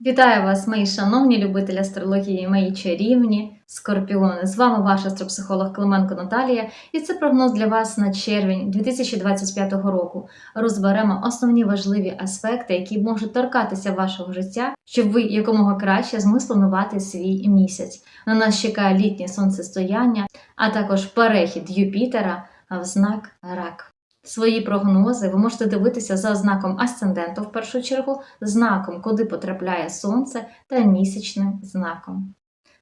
Вітаю вас, мої шановні любителі астрології, мої чарівні скорпіони. З вами ваша астропсихолог Клименко Наталія, і це прогноз для вас на червень 2025 року. Розберемо основні важливі аспекти, які можуть торкатися вашого життя, щоб ви якомога краще змогли спланувати свій місяць. На нас чекає літнє сонцестояння, а також перехід Юпітера в знак рак. Свої прогнози ви можете дивитися за знаком асценденту в першу чергу, знаком, куди потрапляє сонце, та місячним знаком.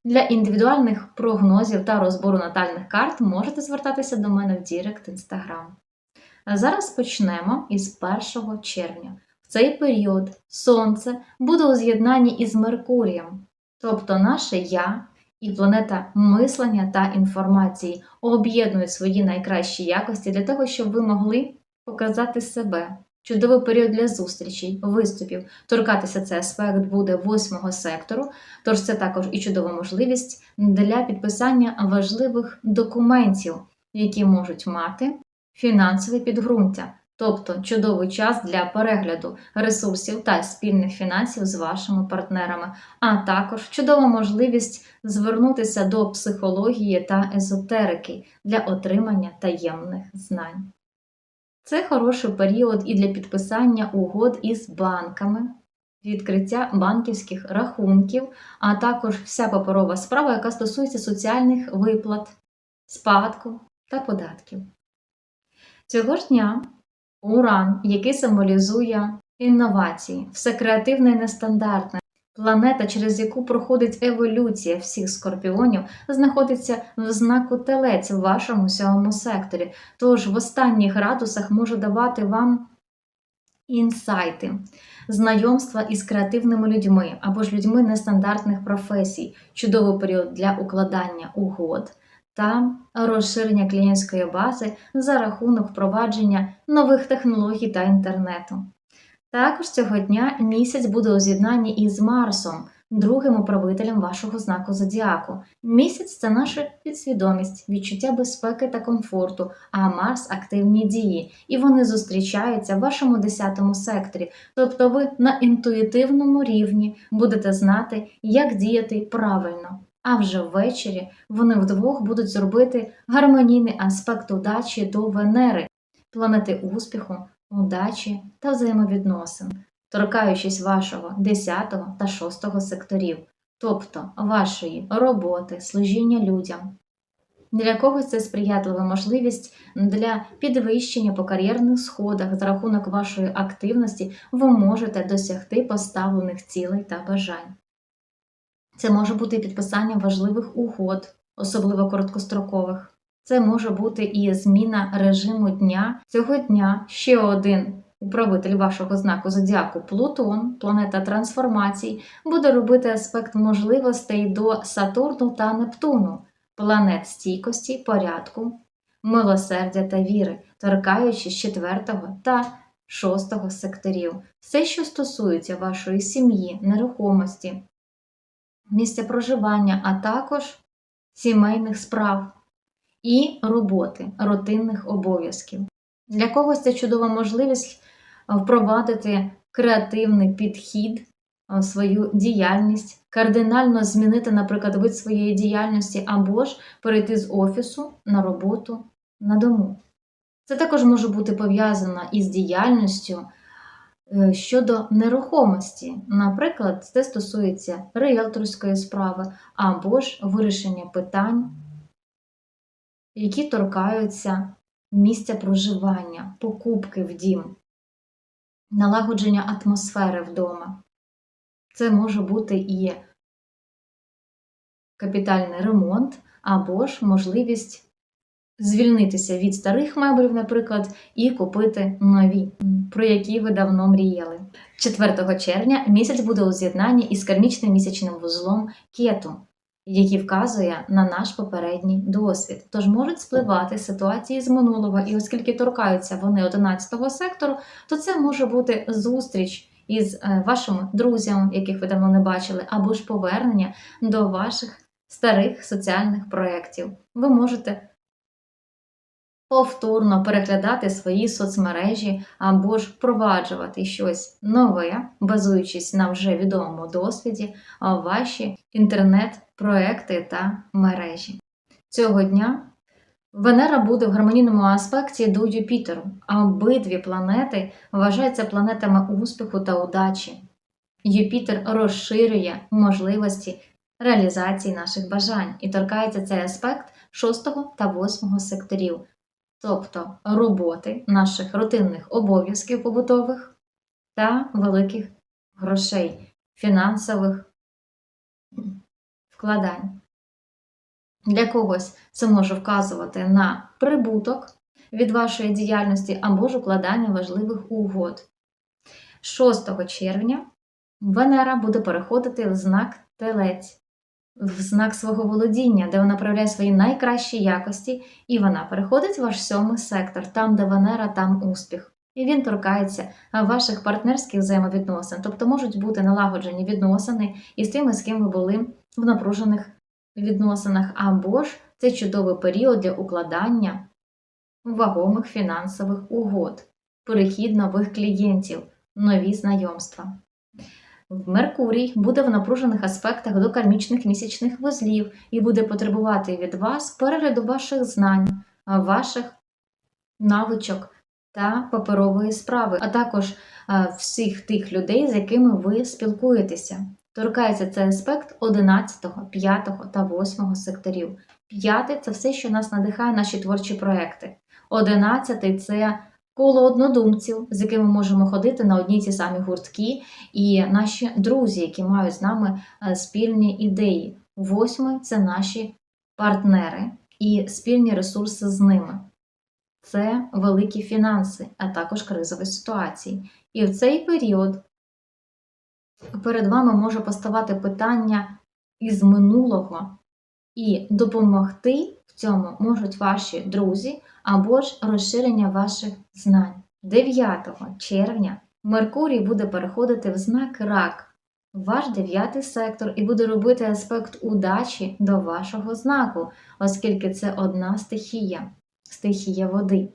Для індивідуальних прогнозів та розбору натальних карт можете звертатися до мене в Дірект Інстаграм. Зараз почнемо із 1 червня. В цей період Сонце буде у з'єднанні із Меркурієм, тобто наше Я і планета мислення та інформації об'єднують свої найкращі якості для того, щоб ви могли показати себе. Чудовий період для зустрічей, виступів. Торкатися цей аспект буде восьмого сектору, тож це також і чудова можливість для підписання важливих документів, які можуть мати фінансове підґрунтя, тобто чудовий час для перегляду ресурсів та спільних фінансів з вашими партнерами, а також чудова можливість звернутися до психології та езотерики для отримання таємних знань. Це хороший період і для підписання угод із банками, відкриття банківських рахунків, а також вся паперова справа, яка стосується соціальних виплат, спадку та податків. Цього ж дня Уран, який символізує інновації, все креативне і нестандартне. Планета, через яку проходить еволюція всіх скорпіонів, знаходиться в знаку телець в вашому сьомому секторі. Тож в останніх градусах може давати вам інсайти, знайомства із креативними людьми або ж людьми нестандартних професій, чудовий період для укладання угод та розширення клієнтської бази за рахунок впровадження нових технологій та інтернету. Також цього дня місяць буде у з'єднанні із Марсом, другим управителем вашого знаку зодіаку. Місяць це наша підсвідомість, відчуття безпеки та комфорту, а Марс активні дії, і вони зустрічаються в вашому 10 секторі. Тобто ви на інтуїтивному рівні будете знати, як діяти правильно. А вже ввечері вони вдвох будуть зробити гармонійний аспект удачі до Венери, планети успіху, удачі та взаємовідносин, торкаючись вашого 10 та 6 секторів, тобто вашої роботи, служіння людям. Для когось це сприятлива можливість для підвищення по кар'єрних сходах за рахунок вашої активності ви можете досягти поставлених цілей та бажань. Це може бути і підписання важливих угод, особливо короткострокових. Це може бути і зміна режиму дня. Цього дня ще один управитель вашого знаку зодіаку Плутон, планета трансформацій, буде робити аспект можливостей до Сатурну та Нептуну, планет стійкості, порядку, милосердя та віри, торкаючись 4 та 6 секторів. Все, що стосується вашої сім'ї, нерухомості, місця проживання, а також сімейних справ і роботи, рутинних обов'язків. Для когось це чудова можливість впровадити креативний підхід в свою діяльність, кардинально змінити, наприклад, вид своєї діяльності або ж перейти з офісу на роботу на дому. Це також може бути пов'язано із діяльністю е, щодо нерухомості. Наприклад, це стосується риелторської справи або ж вирішення питань які торкаються місця проживання, покупки в дім, налагодження атмосфери вдома. Це може бути і капітальний ремонт, або ж можливість звільнитися від старих меблів, наприклад, і купити нові, про які ви давно мріяли. 4 червня місяць буде у з'єднанні із кармічним місячним вузлом кету який вказує на наш попередній досвід. Тож можуть спливати ситуації з минулого, і оскільки торкаються вони 11 сектору, то це може бути зустріч із е, вашими друзями, яких ви давно не бачили, або ж повернення до ваших старих соціальних проєктів. Ви можете повторно переглядати свої соцмережі або ж впроваджувати щось нове, базуючись на вже відомому досвіді, ваші інтернет-проекти та мережі. Цього дня Венера буде в гармонійному аспекті до Юпітеру, а обидві планети вважаються планетами успіху та удачі. Юпітер розширює можливості реалізації наших бажань і торкається цей аспект 6 та 8 секторів, тобто роботи наших рутинних обов'язків побутових та великих грошей, фінансових вкладань. Для когось це може вказувати на прибуток від вашої діяльності або ж укладання важливих угод. 6 червня Венера буде переходити в знак Телець, в знак свого володіння, де вона проявляє свої найкращі якості, і вона переходить в ваш сьомий сектор, там, де Венера, там успіх. І він торкається ваших партнерських взаємовідносин, тобто можуть бути налагоджені відносини із тими, з ким ви були в напружених відносинах, або ж це чудовий період для укладання вагомих фінансових угод, перехід нових клієнтів, нові знайомства. Меркурій буде в напружених аспектах до кармічних місячних вузлів і буде потребувати від вас перегляду ваших знань, ваших навичок та паперової справи, а також всіх тих людей, з якими ви спілкуєтеся. Торкається цей аспект 11, 5 та 8 секторів. П'ятий це все, що нас надихає наші творчі проекти. Одинадцятий це коло однодумців, з якими можемо ходити на одні ті самі гуртки, і наші друзі, які мають з нами е, спільні ідеї. Восьмий це наші партнери і спільні ресурси з ними. Це великі фінанси, а також кризові ситуації. І в цей період перед вами може поставати питання із минулого, і допомогти в цьому можуть ваші друзі або ж розширення ваших знань. 9 червня Меркурій буде переходити в знак рак, ваш дев'ятий сектор, і буде робити аспект удачі до вашого знаку, оскільки це одна стихія, стихія води.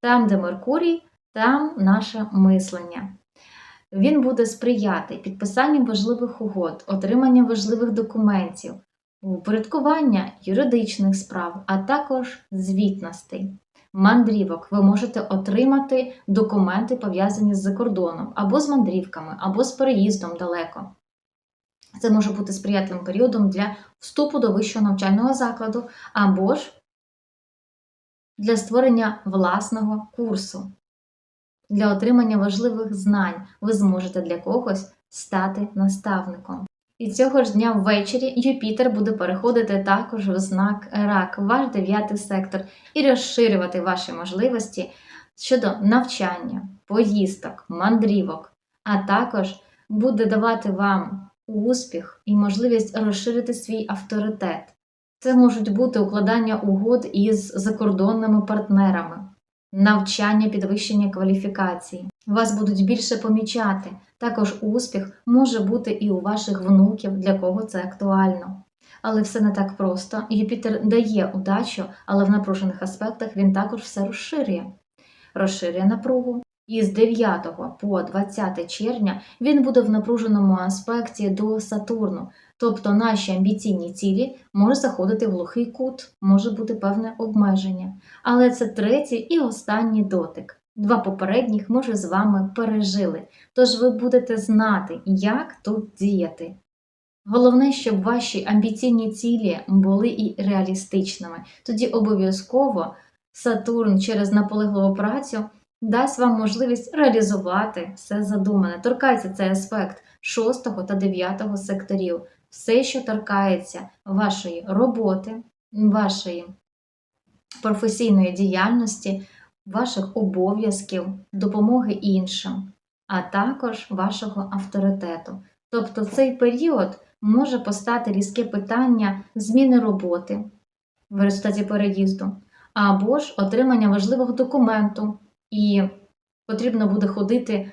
Там, де Меркурій, там наше мислення. Він буде сприяти підписанню важливих угод, отриманню важливих документів, упорядкування юридичних справ, а також звітностей. Мандрівок ви можете отримати документи, пов'язані з закордоном, або з мандрівками, або з переїздом далеко. Це може бути сприятливим періодом для вступу до вищого навчального закладу, або ж для створення власного курсу. Для отримання важливих знань ви зможете для когось стати наставником. І цього ж дня ввечері Юпітер буде переходити також в знак рак, ваш дев'ятий сектор, і розширювати ваші можливості щодо навчання, поїздок, мандрівок, а також буде давати вам успіх і можливість розширити свій авторитет. Це можуть бути укладання угод із закордонними партнерами навчання, підвищення кваліфікації. Вас будуть більше помічати. Також успіх може бути і у ваших внуків, для кого це актуально. Але все не так просто. Юпітер дає удачу, але в напружених аспектах він також все розширює. Розширює напругу. І з 9 по 20 червня він буде в напруженому аспекті до Сатурну, тобто наші амбіційні цілі можуть заходити в глухий кут, може бути певне обмеження. Але це третій і останній дотик. Два попередніх ми вже з вами пережили, тож ви будете знати, як тут діяти. Головне, щоб ваші амбіційні цілі були і реалістичними. Тоді обов'язково Сатурн через наполегливу працю дасть вам можливість реалізувати все задумане. Торкається цей аспект 6 та 9 секторів, все, що торкається вашої роботи, вашої професійної діяльності, ваших обов'язків, допомоги іншим, а також вашого авторитету. Тобто цей період може постати різке питання зміни роботи в результаті переїзду, або ж отримання важливого документу, і потрібно буде ходити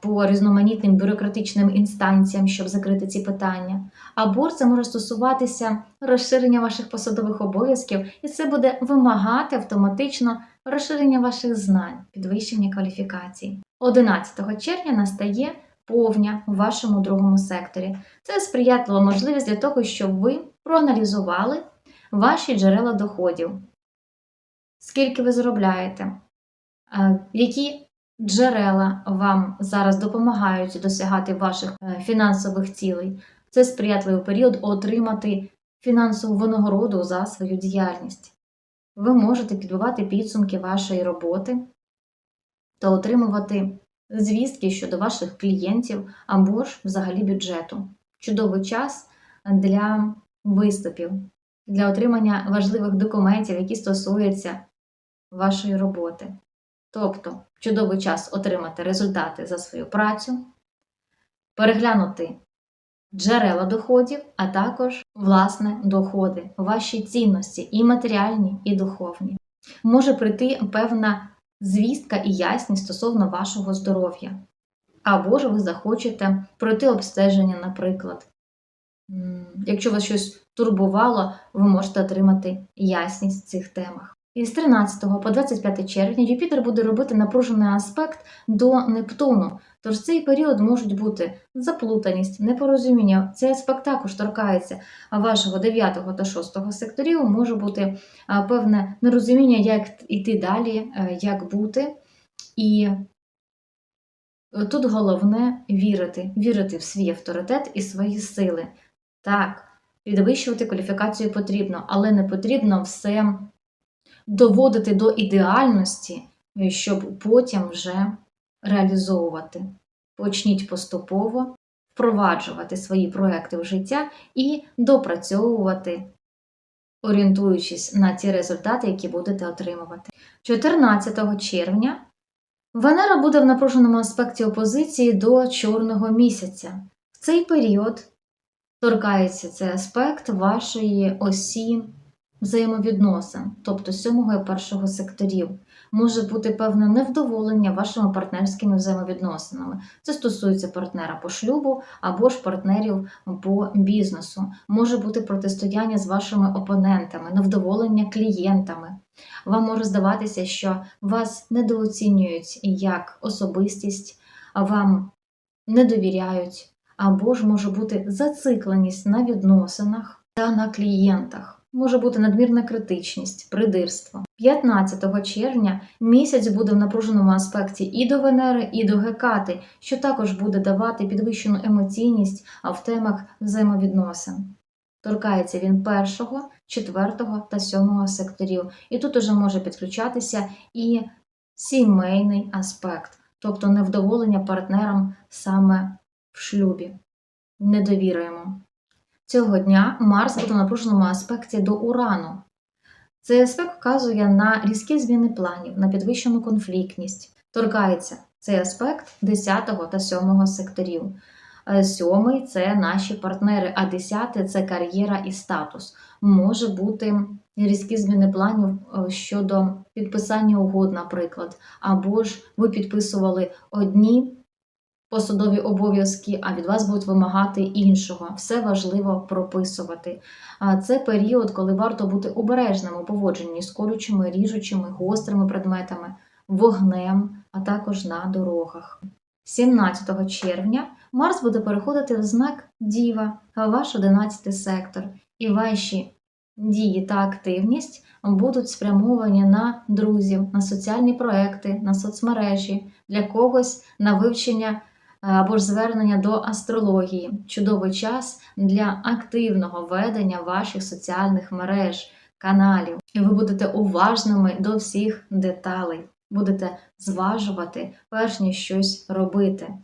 по різноманітним бюрократичним інстанціям, щоб закрити ці питання. Або це може стосуватися розширення ваших посадових обов'язків, і це буде вимагати автоматично розширення ваших знань, підвищення кваліфікацій. 11 червня настає повня у вашому другому секторі. Це сприятлива можливість для того, щоб ви проаналізували ваші джерела доходів. Скільки ви заробляєте? Е, Які джерела вам зараз допомагають досягати ваших е, фінансових цілей? Це сприятливий період отримати фінансову винагороду за свою діяльність. Ви можете підбивати підсумки вашої роботи та отримувати звістки щодо ваших клієнтів або ж взагалі бюджету. Чудовий час для виступів, для отримання важливих документів, які стосуються вашої роботи. Тобто, чудовий час отримати результати за свою працю, переглянути джерела доходів, а також власне доходи, ваші цінності і матеріальні, і духовні. Може прийти певна звістка і ясність стосовно вашого здоров'я. Або ж ви захочете пройти обстеження, наприклад. Якщо вас щось турбувало, ви можете отримати ясність в цих темах. Із 13 по 25 червня Юпітер буде робити напружений аспект до Нептуну. Тож цей період можуть бути заплутаність, непорозуміння. Цей аспект також торкається вашого 9 та 6 секторів. Може бути певне нерозуміння, як йти далі, е, як бути. І тут головне вірити, вірити в свій авторитет і свої сили. Так, підвищувати кваліфікацію потрібно, але не потрібно все доводити до ідеальності, е, щоб потім вже реалізовувати. Почніть поступово впроваджувати свої проекти в життя і допрацьовувати, орієнтуючись на ті результати, які будете отримувати. 14 червня Венера буде в напруженому аспекті опозиції до чорного місяця. В цей період торкається цей аспект вашої осі взаємовідносин, тобто сьомого і першого секторів. Може бути певне невдоволення вашими партнерськими взаємовідносинами. Це стосується партнера по шлюбу або ж партнерів по бізнесу. Може бути протистояння з вашими опонентами, невдоволення клієнтами. Вам може здаватися, що вас недооцінюють як особистість, вам не довіряють, або ж може бути зацикленість на відносинах та на клієнтах. Може бути надмірна критичність, придирство. 15 червня місяць буде в напруженому аспекті і до Венери, і до Гекати, що також буде давати підвищену емоційність а в темах взаємовідносин. Торкається він першого, четвертого та сьомого секторів. І тут уже може підключатися і сімейний аспект, тобто невдоволення партнерам саме в шлюбі. Не довіряємо. Цього дня Марс буде в напруженому аспекті до Урану. Цей аспект вказує на різкі зміни планів, на підвищену конфліктність. Торкається цей аспект 10 та 7 секторів. Е, Сьомий це наші партнери, а десятий це кар'єра і статус. Може бути різкі зміни планів е, щодо підписання угод, наприклад, або ж ви підписували одні посадові обов'язки, а від вас будуть вимагати іншого. Все важливо прописувати. Це період, коли варто бути обережним у поводженні з колючими, ріжучими, гострими предметами, вогнем, а також на дорогах. 17 червня Марс буде переходити в знак Діва, ваш 11 сектор, і ваші дії та активність будуть спрямовані на друзів, на соціальні проекти, на соцмережі, для когось на вивчення або ж звернення до астрології. Чудовий час для активного ведення ваших соціальних мереж, каналів. І ви будете уважними до всіх деталей, будете зважувати, перш ніж щось робити.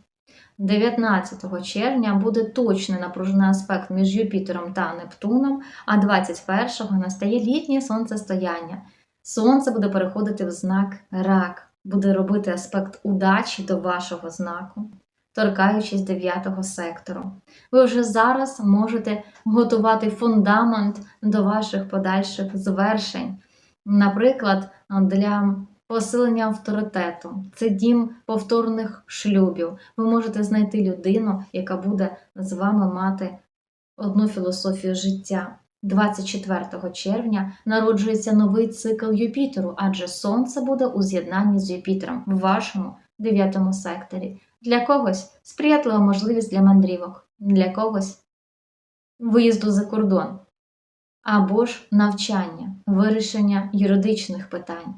19 червня буде точний напружений аспект між Юпітером та Нептуном, а 21-го настає літнє сонцестояння. Сонце буде переходити в знак рак, буде робити аспект удачі до вашого знаку, торкаючись 9 сектору. Ви вже зараз можете готувати фундамент до ваших подальших звершень. Наприклад, для посилення авторитету, це дім повторних шлюбів. Ви можете знайти людину, яка буде з вами мати одну філософію життя. 24 червня народжується новий цикл Юпітеру, адже Сонце буде у з'єднанні з Юпітером в вашому дев'ятому секторі. Для когось сприятлива можливість для мандрівок, для когось виїзду за кордон або ж навчання, вирішення юридичних питань.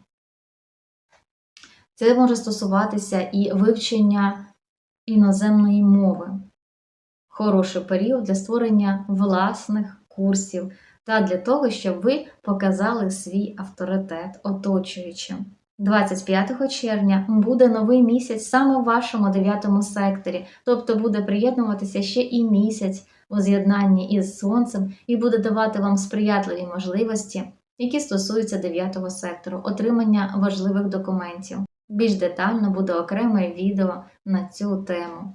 Це може стосуватися і вивчення іноземної мови. Хороший період для створення власних курсів та для того, щоб ви показали свій авторитет оточуючим. 25 червня буде новий місяць саме в вашому дев'ятому секторі, тобто буде приєднуватися ще і місяць у з'єднанні із сонцем і буде давати вам сприятливі можливості, які стосуються дев'ятого сектору, отримання важливих документів. Більш детально буде окреме відео на цю тему,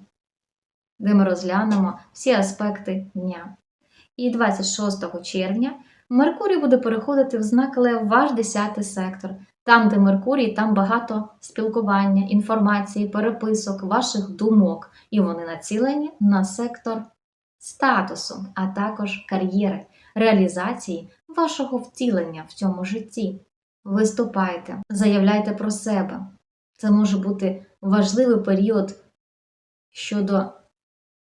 де ми розглянемо всі аспекти дня. І 26 червня Меркурій буде переходити в знак Лев ваш 10 сектор. Там, де Меркурій, там багато спілкування, інформації, переписок, ваших думок, і вони націлені на сектор статусу, а також кар'єри, реалізації вашого втілення в цьому житті. Виступайте, заявляйте про себе. Це може бути важливий період щодо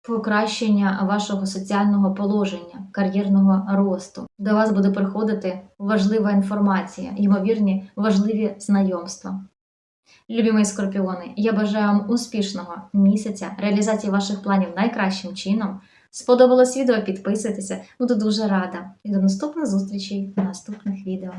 покращення вашого соціального положення, кар'єрного росту. До вас буде приходити важлива інформація, ймовірні важливі знайомства. Любі мої скорпіони, я бажаю вам успішного місяця, реалізації ваших планів найкращим чином. Сподобалось відео, підписуйтеся, буду дуже рада. І до наступних зустрічей в наступних відео.